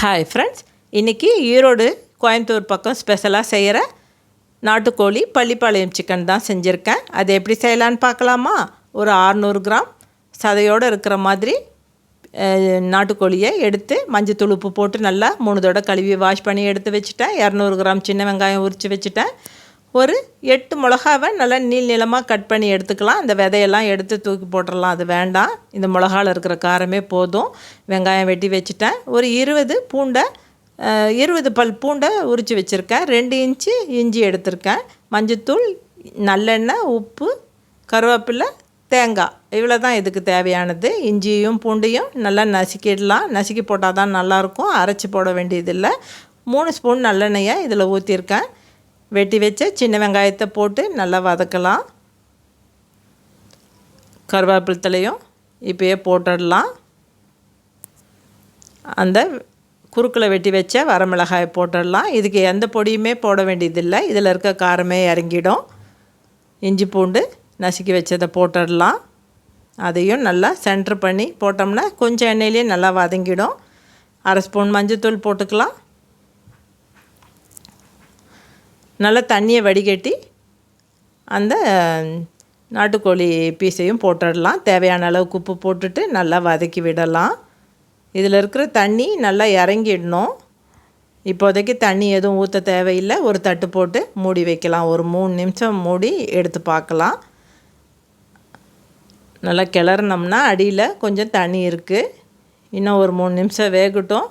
Hi friends இன்றைக்கி ஈரோடு கோயம்புத்தூர் பக்கம் ஸ்பெஷலாக செய்கிற நாட்டுக்கோழி பள்ளிப்பாளையம் சிக்கன் தான் செஞ்சுருக்கேன். அது எப்படி செய்யலான்னு பார்க்கலாமா? ஒரு ஆறுநூறு கிராம் சதையோடு இருக்கிற மாதிரி நாட்டுக்கோழியை எடுத்து மஞ்சத்தூள் உப்பு போட்டு நல்லா மூணு தடவை கழுவி வாஷ் பண்ணி எடுத்து வச்சுட்டேன். இரநூறு கிராம் சின்ன வெங்காயம் உரித்து வச்சுட்டேன். ஒரு எட்டு மிளகாவை நல்லா நீள் நீளமாக கட் பண்ணி எடுத்துக்கலாம். அந்த விதையெல்லாம் எடுத்து தூக்கி போட்டுடலாம் அது வேண்டாம். இந்த மிளகாவில் இருக்கிற காரமே போதும். வெங்காயம் வெட்டி வச்சுட்டேன். ஒரு இருபது பூண்டை இருபது பல் பூண்டை உரித்து வச்சுருக்கேன். ரெண்டு இன்ச்சு இஞ்சி எடுத்திருக்கேன். மஞ்சத்தூள் நல்லெண்ணெய் உப்பு கருவேப்பிலை தேங்காய். இவ்வளோ தான் இதுக்கு தேவையானது. இஞ்சியும் பூண்டையும் நல்லா நசுக்கிடலாம். நசுக்கி போட்டால் தான் நல்லாயிருக்கும். அரைச்சி போட வேண்டியதில்லை. மூணு ஸ்பூன் நல்லெண்ணெயை இதில் ஊற்றிருக்கேன் வெட்டி வச்ச சின்ன வெங்காயத்தை போட்டு நல்லா வதக்கலாம். கருவேப்பிலை தலையும் இப்போயே போட்டுடலாம். அந்த குறுக்கில் வெட்டி வச்ச வரமிளகாயை போட்டுடலாம். இதுக்கு எந்த பொடியுமே போட வேண்டியதில்லை. இதில் இருக்க காரமே இறங்கிடும். இஞ்சி பூண்டு நசுக்கி வச்சதை போட்டுடலாம். அதையும் நல்லா சென்ட்ரு பண்ணி போட்டோம்னா கொஞ்சம் எண்ணெயிலே நல்லா வதங்கிடும். அரை ஸ்பூன் மஞ்சத்தூள் போட்டுக்கலாம். நல்லா தண்ணியை வடிகட்டி அந்த நாட்டுக்கோழி பீஸையும் போட்டுடலாம். தேவையான அளவுக்கு உப்பு போட்டுட்டு நல்லா வதக்கி விடலாம். இதில் இருக்கிற தண்ணி நல்லா இறங்கிடணும். இப்போதைக்கு தண்ணி எதுவும் ஊற்ற தேவையில்லை. ஒரு தட்டு போட்டு மூடி வைக்கலாம். ஒரு மூணு நிமிஷம் மூடி எடுத்து பார்க்கலாம். நல்லா கிளறினோம்னா அடியில் கொஞ்சம் தண்ணி இருக்குது இன்னும் ஒரு மூணு நிமிஷம் வேகட்டும்.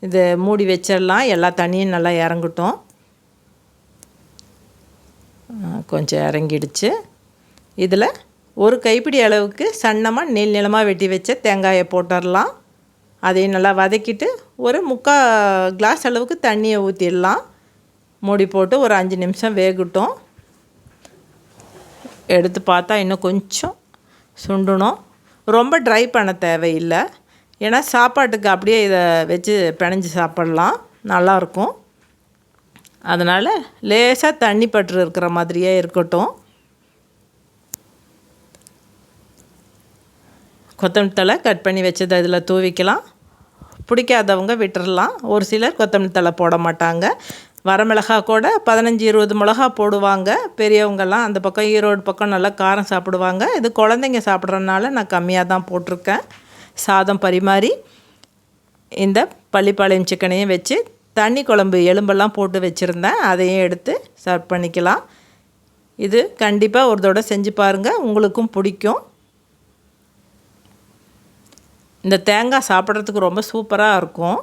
இது மூடி வச்சிடலாம். எல்லா தண்ணியும் நல்லா இறங்கட்டும். கொஞ்சம் இறங்கிடுச்சு. இதில் ஒரு கைப்பிடி அளவுக்கு சன்னமாக நீள் நீளமாக வெட்டி வச்ச தேங்காயை போட்டுடலாம். அதையும் நல்லா வதக்கிட்டு ஒரு முக்கால் கிளாஸ் அளவுக்கு தண்ணியை ஊற்றிடலாம் மூடி போட்டு ஒரு அஞ்சு நிமிஷம் வேகட்டும். எடுத்து பார்த்தா இன்னும் கொஞ்சம் சுண்டணும். ரொம்ப ட்ரை பண்ண தேவையில்லை. ஏன்னா சாப்பாட்டுக்கு அப்படியே இதை வச்சு பிணைஞ்சு சாப்பிட்லாம். நல்லாயிருக்கும். அதனால் லேசாக தண்ணி பற்று இருக்கிற மாதிரியே இருக்கட்டும். கொத்தமல்லி தழை கட் பண்ணி வச்சதை இதில் தூவிக்கலாம். பிடிக்காதவங்க விட்டுறலாம். ஒரு சிலர் கொத்தமல்லி தழை போட மாட்டாங்க. வரமிளகா கூட பதினஞ்சு இருபது மிளகா போடுவாங்க. பெரியவங்கெல்லாம் அந்த பக்கம் ஈரோடு பக்கம் நல்லா காரம் சாப்பிடுவாங்க. இது குழந்தைங்க சாப்பிட்றதுனால நான் கம்மியாக தான் போட்டிருக்கேன். சாதம் பரிமாறி இந்த பள்ளிப்பாளையம் சிக்கனையும் வச்சு தண்ணி குழம்பு எலும்பெல்லாம் போட்டு வச்சுருந்தேன். அதையும் எடுத்து சர்வ் பண்ணிக்கலாம். இது கண்டிப்பாக ஒரு தடவை செஞ்சு பாருங்கள் உங்களுக்கும் பிடிக்கும். இந்த தேங்காய் சாப்பிட்றதுக்கு ரொம்ப சூப்பராக இருக்கும்.